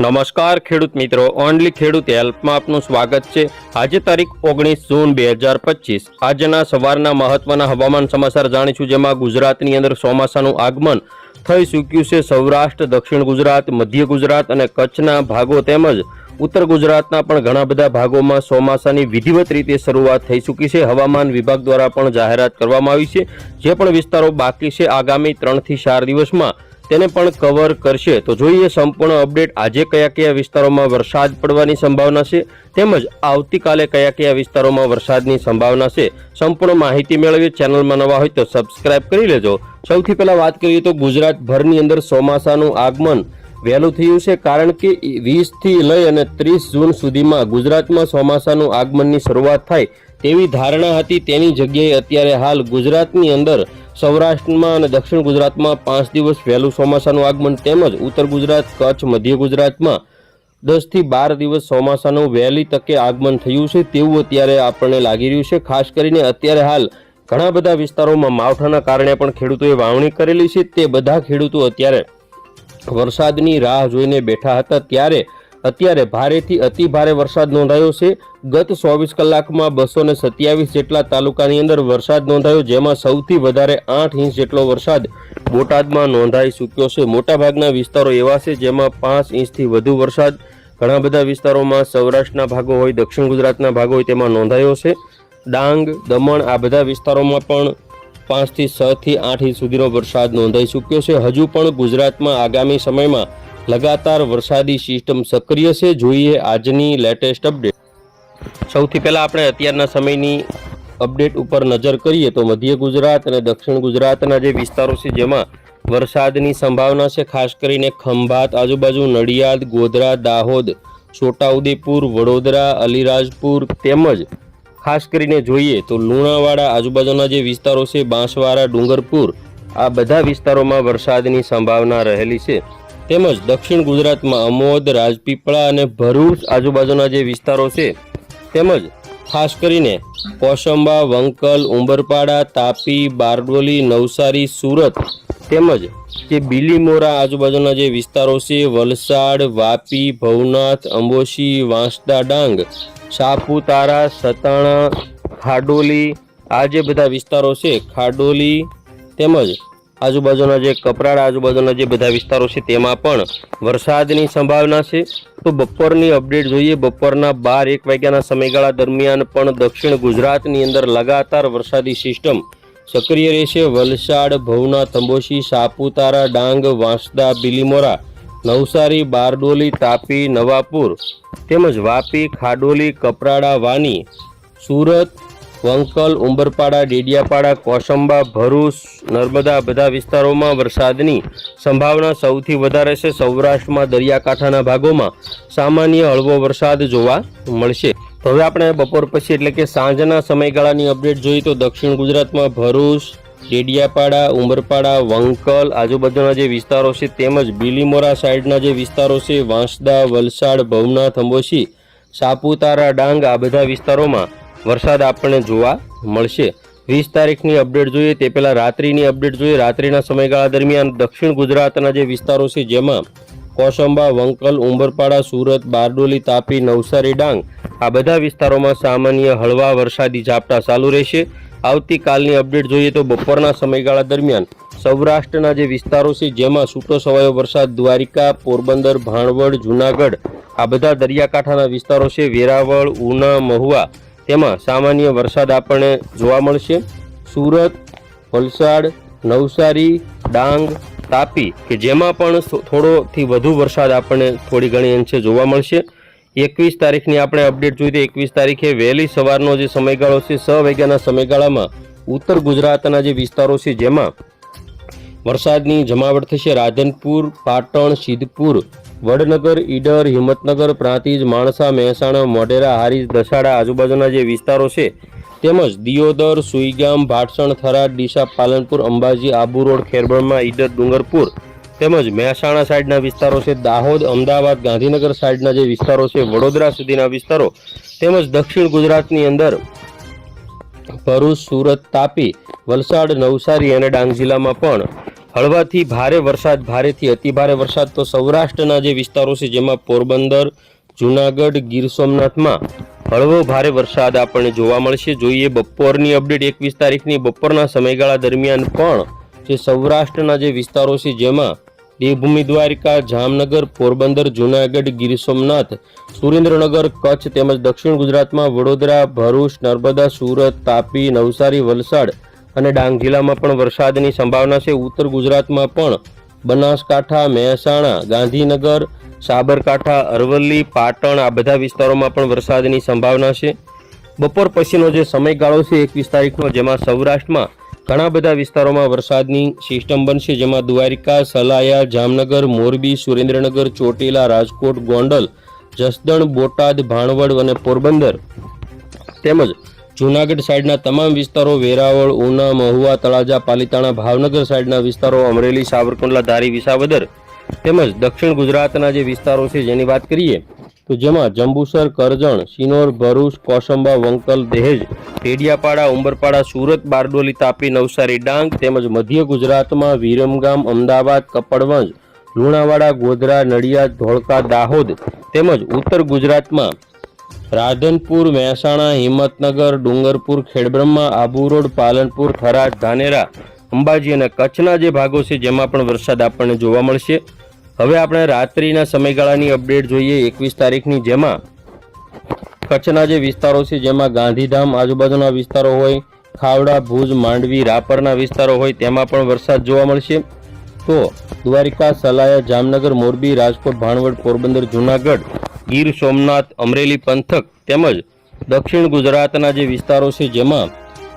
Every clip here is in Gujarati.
નમસ્કાર ખેડૂત મિત્રો, ઓનલી ખેડૂત હેલ્પમાં આપનું સ્વાગત છે. આજે તારીખ ઓગણીસ જૂન બે હજાર પચીસ. આજના સવારના મહત્વના હવામાન સમાચાર જાણીશું, જેમાં ગુજરાતની અંદર ચોમાસાનું આગમન થઈ ચૂક્યું છે. સૌરાષ્ટ્ર, દક્ષિણ ગુજરાત, મધ્ય ગુજરાત અને કચ્છના ભાગો તેમજ ઉત્તર ગુજરાતના પણ ઘણા બધા ભાગોમાં ચોમાસાની વિધિવત રીતે શરૂઆત થઈ ચૂકી છે. હવામાન વિભાગ દ્વારા પણ જાહેરાત કરવામાં આવી છે. જે પણ વિસ્તારો બાકી છે, આગામી ત્રણથી ચાર દિવસમાં તેને પણ કવર કરશે. તો જોઈએ સંપૂર્ણ અપડેટ આજે કયા કયા વિસ્તારોમાં વરસાદ પડવાની સંભાવના છે, તેમજ આવતીકાલે કયા કયા વિસ્તારોમાં વરસાદની સંભાવના છે. સંપૂર્ણ માહિતી મેળવી ચેનલમાં નવા હોય તો સબસ્ક્રાઇબ કરી લેજો. સૌથી પહેલા વાત કરીએ તો ગુજરાતભરની અંદર ચોમાસાનું આગમન વહેલું થયું છે, કારણ કે વીસથી લઈ અને ત્રીસ જૂન સુધીમાં ગુજરાતમાં ચોમાસાનું આગમનની શરૂઆત થાય તેવી ધારણા હતી. તેની જગ્યાએ અત્યારે હાલ ગુજરાતની અંદર સૌરાષ્ટ્રમાં અને દક્ષિણ ગુજરાતમાં પાંચ દિવસ વહેલું ચોમાસાનું આગમન તેમજ ઉત્તર ગુજરાત, કચ્છ, મધ્ય ગુજરાતમાં દસથી બાર દિવસ ચોમાસાનું વહેલી તકે આગમન થયું છે તેવું અત્યારે આપણને લાગી રહ્યું છે. ખાસ કરીને અત્યારે હાલ ઘણા બધા વિસ્તારોમાં માવઠાના કારણે પણ ખેડૂતોએ વાવણી કરેલી છે. તે બધા ખેડૂતો અત્યારે વરસાદની રાહ જોઈને બેઠા હતા. ત્યારે અત્યારે ભારેથી અતિ ભારે વરસાદ નોંધાયો છે. ગત ચોવીસ કલાકમાં બસો ને સત્યાવીસ જેટલા તાલુકાની અંદર વરસાદ નોંધાયો, જેમાં સૌથી વધારે આઠ ઇંચ જેટલો વરસાદ બોટાદમાં નોંધાઈ ચૂક્યો છે. મોટાભાગના વિસ્તારો એવા છે જેમાં પાંચ ઇંચથી વધુ વરસાદ. ઘણા બધા વિસ્તારોમાં સૌરાષ્ટ્રના ભાગો હોય, દક્ષિણ ગુજરાતના ભાગો હોય તેમાં નોંધાયો છે. ડાંગ, દમણ આ બધા વિસ્તારોમાં પણ પાંચથી છથી આઠ ઇંચ સુધીનો વરસાદ નોંધાઈ ચૂક્યો છે. હજુ પણ ગુજરાતમાં આગામી સમયમાં લગાતાર વરસાદી સિસ્ટમ સક્રિય છે. જોઈએ આજની લેટેસ્ટ અપડેટ. સૌથી પહેલાં આપણે અત્યારના સમયની અપડેટ ઉપર નજર કરીએ તો મધ્ય ગુજરાત અને દક્ષિણ ગુજરાતના જે વિસ્તારો છે જેમાં વરસાદની સંભાવના છે, ખાસ કરીને ખંભાત, આજુબાજુ નડિયાદ, ગોધરા, દાહોદ, છોટાઉદેપુર, વડોદરા, અલીરાજપુર તેમજ ખાસ કરીને જોઈએ તો લુણાવાડા, આજુબાજુના જે વિસ્તારો છે, બાંસવાડા, ડુંગરપુર, આ બધા વિસ્તારોમાં વરસાદની સંભાવના રહેલી છે. તેમજ દક્ષિણ ગુજરાતમાં અમોદ, રાજપીપળા અને ભરૂચ આજુબાજુના જે વિસ્તારો છે, તેમજ ખાસ કરીને કોસંબા, વંકલ, ઉંબરપાડા, તાપી, બારડોલી, નવસારી, સુરત તેમજ જે બીલીમોરા આજુબાજુના જે વિસ્તારો છે, વલસાડ, વાપી, ભવનાથ, અંબોશી, વાંસદા ડાંગ, સાપુતારા, સતાણા, ખાડોલી આ જે બધા વિસ્તારો છે, ખાડોલી તેમજ આજુબાજુના જે કપરાડા, આજુબાજુના જે બધા વિસ્તારો છે, તેમાં પણ વરસાદની સંભાવના છે. તો બપોરની અપડેટ જોઈએ, બપોરના બાર એક વાગ્યાના સમયગાળા દરમિયાન પણ દક્ષિણ ગુજરાતની અંદર લગાતાર વરસાદી સિસ્ટમ સક્રિય રહેશે. વલસાડ ભવનાથ તંબોશી સાપુતારા, ડાંગ, વાંસદા, બિલીમોરા, નવસારી, બારડોલી, તાપી, નવાપુર તેમજ વાપી, ખાડોલી, કપરાડા, વાની, સુરત વંકલ, ઉંબરપાડા, ડેડિયાપાડા, કોસંબા, ભરૂચ, નર્મદા બધા વિસ્તારોમાં વરસાદની સંભાવના સૌથી વધારે છે. સૌરાષ્ટ્રમાં, દરિયાકાંઠાના ભાગોમાં સામાન્ય હળવો વરસાદ જોવા મળશે. હવે આપણે બપોર પછી એટલે કે સાંજના સમયગાળાની અપડેટ જોઈએ તો દક્ષિણ ગુજરાતમાં ભરૂચ, ડેડિયાપાડા ઉમરપાડા વંકલ આજુબાજુના જે વિસ્તારો છે તેમજ બીલીમોરા સાઈડના જે વિસ્તારો છે, વાંસદા, વલસાડ, ભવનાથ અંબોશી સાપુતારા, ડાંગ આ બધા વિસ્તારોમાં વરસાદ આપણને જોવા મળશે. વીસ તારીખની અપડેટ જોઈએ તે પહેલાં રાત્રિની અપડેટ જોઈએ. રાત્રિના સમયગાળા દરમિયાન દક્ષિણ ગુજરાતના જે વિસ્તારો છે, જેમાં કોસંબા, વંકલ, ઉંબરપાડા, સુરત, બારડોલી, તાપી, નવસારી, ડાંગ, આ બધા વિસ્તારોમાં સામાન્ય હળવા વરસાદી ઝાપટા ચાલુ રહેશે. આવતીકાલની અપડેટ જોઈએ તો બપોરના સમયગાળા દરમિયાન સૌરાષ્ટ્રના જે વિસ્તારો છે, જેમાં છૂટો છવાયો વરસાદ, દ્વારિકા, પોરબંદર, ભાણવડ, જુનાગઢ, આ બધા દરિયાકાંઠાના વિસ્તારો છે. વેરાવળ, ઉના, મહુવા તેમાં સામાન્ય વરસાદ આપણને જોવા મળશે. સુરત, વલસાડ, નવસારી, ડાંગ, તાપી, કે જેમાં પણ થોડોથી વધુ વરસાદ આપણને થોડી ઘણી અંશે જોવા મળશે. એકવીસ તારીખની આપણે અપડેટ જોઈએ તો એકવીસ તારીખે વહેલી સવારનો જે સમયગાળો છે છ વાગ્યાના સમયગાળામાં ઉત્તર ગુજરાતના જે વિસ્તારો છે, જેમાં વરસાદની જમાવટ થશે. રાધનપુર, પાટણ, સિદ્ધપુર વડનગર, ઈડર, હિંમતનગર, પ્રાંતિજ, માણસા, મહેસાણા, મોઢેરા, હારીજ, દસાડા આજુબાજુના જે વિસ્તારો છે, તેમજ દિયોદર, સુઈગામ, ભાટસણ, થરાદ, ડીસા, પાલનપુર, અંબાજી, આબુ રોડ ખેરબણમાં ઈડર, ડુંગરપુર તેમજ મહેસાણા સાઈડના વિસ્તારો છે, દાહોદ, અમદાવાદ, ગાંધીનગર સાઈડના જે વિસ્તારો છે, વડોદરા સુધીના વિસ્તારો તેમજ દક્ષિણ ગુજરાતની અંદર ભરૂચ, સુરત, તાપી, વલસાડ, નવસારી અને ડાંગ જિલ્લામાં પણ હળવાથી ભારે વરસાદ, ભારેથી અતિભારે વરસાદ તો સૌરાષ્ટ્રના જે વિસ્તારો છે, જેમાં પોરબંદર, જુનાગઢ, ગીર સોમનાથમાં હળવો ભારે વરસાદ આપણને જોવા મળશે. જોઈએ બપોરની અપડેટ એકવીસ તારીખની. બપોરના સમયગાળા દરમિયાન પણ જે સૌરાષ્ટ્રના જે વિસ્તારો છે, જેમાં દેવભૂમિ દ્વારિકા, જામનગર, પોરબંદર, જુનાગઢ, ગીર સોમનાથ, સુરેન્દ્રનગર, કચ્છ તેમજ દક્ષિણ ગુજરાતમાં વડોદરા, ભરૂચ, નર્મદા, સુરત, તાપી, નવસારી, વલસાડ અને ડાંગ જિલ્લામાં પણ વરસાદની સંભાવના છે. ઉત્તર ગુજરાતમાં પણ બનાસકાંઠા, મહેસાણા, ગાંધીનગર, સાબરકાંઠા, અરવલ્લી, પાટણ આ બધા વિસ્તારોમાં પણ વરસાદની સંભાવના છે. બપોર પછીનો જે સમયગાળો છે એકવીસ તારીખનો, જેમાં સૌરાષ્ટ્રમાં ઘણા બધા વિસ્તારોમાં વરસાદની સિસ્ટમ બનશે, જેમાં દ્વારિકા, સલાયા, જામનગર, મોરબી, સુરેન્દ્રનગર, ચોટીલા, રાજકોટ, ગોંડલ, જસદણ, બોટાદ, ભાણવડ અને પોરબંદર તેમજ જૂનાગઢ સાઈડના તમામ વિસ્તારો, વેરાવળ, ઉના, મહુવા, તળાજા, પાલીતાણા, ભાવનગર સાઈડના વિસ્તારો, અમરેલી, સાવરકુંડલા, ધારી, વિસાવદર તેમજ દક્ષિણ ગુજરાતના જે વિસ્તારો છે જેની વાત કરીએ, તો જેમાં જંબુસર, કરજણ સિનોર ભરૂચ, કોસંબા, વંકલ, દહેજ ટેડિયાપાડા ઉંબરપાડા, સુરત, બારડોલી, તાપી, નવસારી, ડાંગ તેમજ મધ્ય ગુજરાતમાં વિરમગામ, અમદાવાદ, કપડવંજ, લુણાવાડા, ગોધરા, નડિયાદ, ધોળકા, દાહોદ તેમજ ઉત્તર ગુજરાતમાં રાધનપુર, મહેસાણા, હિંમતનગર, ડુંગરપુર, ખેડબ્રહ્મા, આબુ રોડ, પાલનપુર થરાદ ધાનેરા, અંબાજી અને કચ્છના જે ભાગો છે જેમાં પણ વરસાદ આપણને જોવા મળશે. હવે આપણે રાત્રિના સમયગાળાની અપડેટ જોઈએ એકવીસ તારીખની, જેમાં કચ્છના જે વિસ્તારો છે જેમાં ગાંધીધામ આજુબાજુના વિસ્તારો હોય, ખાવડા, ભુજ, માંડવી, રાપરના વિસ્તારો હોય, તેમાં પણ વરસાદ જોવા મળશે. તો દ્વારિકા, સલાયા, જામનગર, મોરબી, રાજકોટ, ભાણવડ, પોરબંદર, જુનાગઢ ગીર સોમનાથ અમરેલી પંથક તેમજ દક્ષિણ ગુજરાતના જે વિસ્તારો છે જેમાં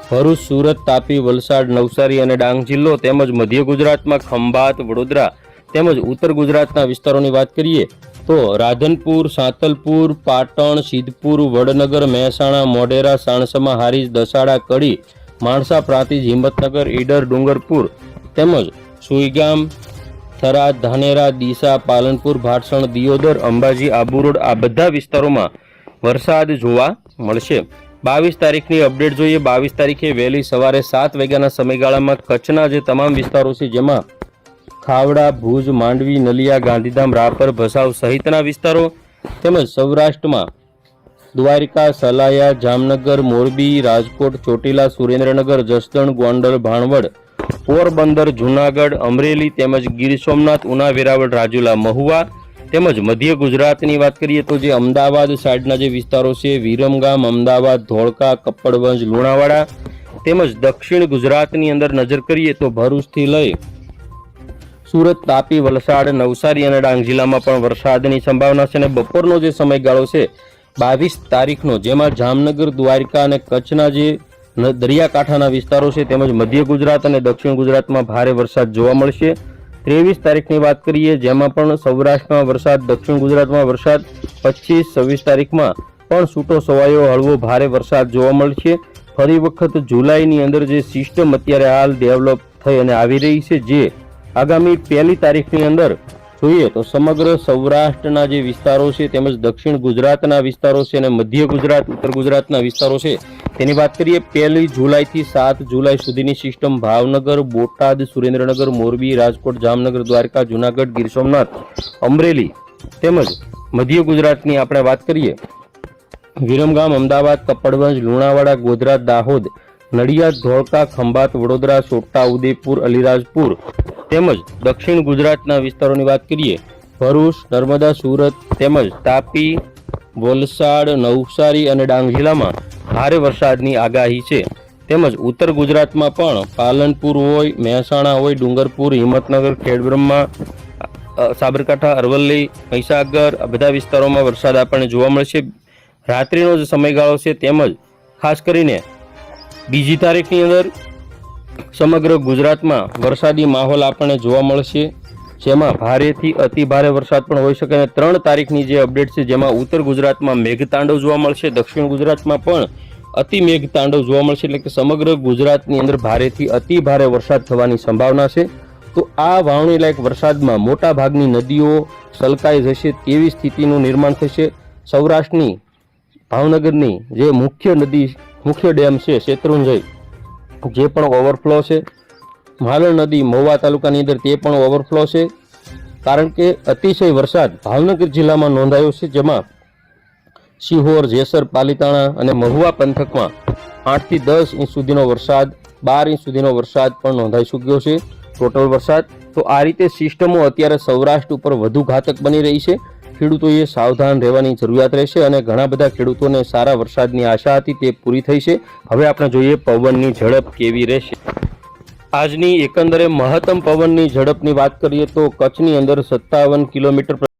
ભરૂચ, સુરત, તાપી, વલસાડ, નવસારી અને ડાંગ જિલ્લો તેમજ મધ્ય ગુજરાતમાં ખંભાત, વડોદરા તેમજ ઉત્તર ગુજરાતના વિસ્તારોની વાત કરીએ તો રાધનપુર, સાંતલપુર, પાટણ, સિદ્ધપુર, વડનગર, મહેસાણા, મોઢેરા, સાણસમા હારીજ, દસાડા, કડી, માણસા, પ્રાંતિજ, હિંમતનગર, ઈડર, ડુંગરપુર તેમજ સુઈગામ થરાદ ધાનેરા, ડીસા, પાલનપુર, ભાટસણ, દિયોદર, અંબાજી, આબુરોડ આ બધા વિસ્તારોમાં વરસાદ જોવા મળશે. બાવીસ તારીખની અપડેટ જોઈએ. બાવીસ તારીખે વહેલી સવારે સાત વાગ્યાના સમયગાળામાં કચ્છના જે તમામ વિસ્તારો છે, જેમાં ખાવડા, ભુજ, માંડવી, નલિયા, ગાંધીધામ, રાપર, ભસાવ સહિતના વિસ્તારો તેમજ સૌરાષ્ટ્રમાં દ્વારિકા, સલાયા, જામનગર, મોરબી, રાજકોટ, ચોટીલા, સુરેન્દ્રનગર, જસદણ, ગોંડલ, ભાણવડ પોરબંદર, જુનાગઢ, અમરેલી તેમજ ગીર સોમનાથ, ઉના, વેરાવળ, રાજુલા, મહુવા તેમજ મધ્ય ગુજરાતની વાત કરીએ તો જે અમદાવાદ સાઈડના જે વિસ્તારો છે, વિરમગામ, અમદાવાદ, ધોળકા, કપ્પડવંજ, લુણાવાડા તેમજ દક્ષિણ ગુજરાતની અંદર નજર કરીએ તો ભરૂચથી લઈ સુરત તાપી, વલસાડ, નવસારી અને ડાંગ જિલ્લામાં પણ વરસાદની સંભાવના છે અને બપોરનો જે સમયગાળો છે, બાવીસ તારીખનો, જેમાં જામનગર, દ્વારકા અને કચ્છના જે દરિયાકાંઠાના વિસ્તારો છે તેમજ મધ્ય ગુજરાત અને દક્ષિણ ગુજરાતમાં ભારે વરસાદ જોવા મળશે. ત્રેવીસ તારીખની વાત કરીએ, જેમાં પણ સૌરાષ્ટ્રમાં વરસાદ, દક્ષિણ ગુજરાતમાં વરસાદ, પચીસ, છવ્વીસ તારીખમાં પણ છૂટો છવાયો, હળવો ભારે વરસાદ જોવા મળશે. ફરી વખત જુલાઈની અંદર જે સિસ્ટમ અત્યારે હાલ ડેવલપ થઈ અને આવી રહી છે, જે આગામી પહેલી તારીખની અંદર જોઈએ તો સમગ્ર સૌરાષ્ટ્રના જે વિસ્તારો છે તેમજ દક્ષિણ ગુજરાતના વિસ્તારો છે અને મધ્ય ગુજરાત, ઉત્તર ગુજરાતના વિસ્તારો છે તેની વાત કરીએ, પહેલી જુલાઈથી સાત જુલાઈ સુધીની સિસ્ટમ ભાવનગર, બોટાદ, સુરેન્દ્રનગર, મોરબી, રાજકોટ, જામનગર, દ્વારકા, જુનાગઢ, ગીર સોમનાથ, અમરેલી તેમજ મધ્ય ગુજરાતની આપણે વાત કરીએ, વિરમગામ, અમદાવાદ, કપડવંજ, લુણાવાડા, ગોધરા, દાહોદ, નડિયાદ, ધોળકા, ખંભાત, વડોદરા, સોટા, ઉદયપુર, અલીરાજપુર તેમજ દક્ષિણ ગુજરાતના વિસ્તારોની વાત કરીએ, ભરૂચ, નર્મદા, સુરત તેમજ તાપી વલસાડ, નવસારી અને ડાંગ જિલ્લામાં ભારે વરસાદની આગાહી છે. તેમજ ઉત્તર ગુજરાતમાં પણ પાલનપુર હોય, મહેસાણા હોય, ડુંગરપુર, હિંમતનગર, ખેડબ્રહ્મા સાબરકાંઠા, અરવલ્લી, મહીસાગર બધા વિસ્તારોમાં વરસાદ આપણને જોવા મળશે. રાત્રિનો જે સમયગાળો છે તેમજ ખાસ કરીને બીજી તારીખની અંદર સમગ્ર ગુજરાતમાં વરસાદી માહોલ આપણને જોવા મળશે. જેમાં ભારેથી અતિ ભારે વરસાદ પણ હોઈ શકે અને ત્રણ તારીખની જે અપડેટ છે, જેમાં ઉત્તર ગુજરાતમાં મેઘતાંડવ જોવા મળશે, દક્ષિણ ગુજરાતમાં પણ અતિ મેઘતાંડવ જોવા મળશે, એટલે કે સમગ્ર ગુજરાતની અંદર ભારેથી અતિ ભારે વરસાદ થવાની સંભાવના છે. તો આ વાવણી લાયક વરસાદમાં મોટા ભાગની નદીઓ સલકાઈ જશે તેવી સ્થિતિનું નિર્માણ થશે. સૌરાષ્ટ્રની, ભાવનગરની જે મુખ્ય નદી, મુખ્ય ડેમ છે, શેત્રુંજય, જે પણ ઓવરફ્લો છે માલણ નદી મહુવા તાલુકાની અંદર તે પણ ઓવરફ્લો છે. કારણ કે અતિશય વરસાદ ભાવનગર જિલ્લામાં નોંધાયો છે, જેમાં સિહોર જેસર, પાલીતાણા અને મહુવા પંથકમાં આઠથી દસ ઇંચ સુધીનો વરસાદ, બાર ઇંચ સુધીનો વરસાદ પણ નોંધાઈ ચૂક્યો છે. ટોટલ વરસાદ. તો આ રીતે સિસ્ટમો અત્યારે સૌરાષ્ટ્ર ઉપર વધુ ઘાતક બની રહી છે. ખેડૂતોએ સાવધાન રહેવાની જરૂરિયાત રહેશે અને ઘણા બધા ખેડૂતોને સારા વરસાદની આશા હતી તે પૂરી થઈ છે. હવે આપણે જોઈએ પવનની ઝડપ કેવી રહેશે. આજની એકંદરે મહત્તમ પવનની ઝડપની વાત કરીએ તો કચ્છની અંદર સત્તાવન કિલોમીટર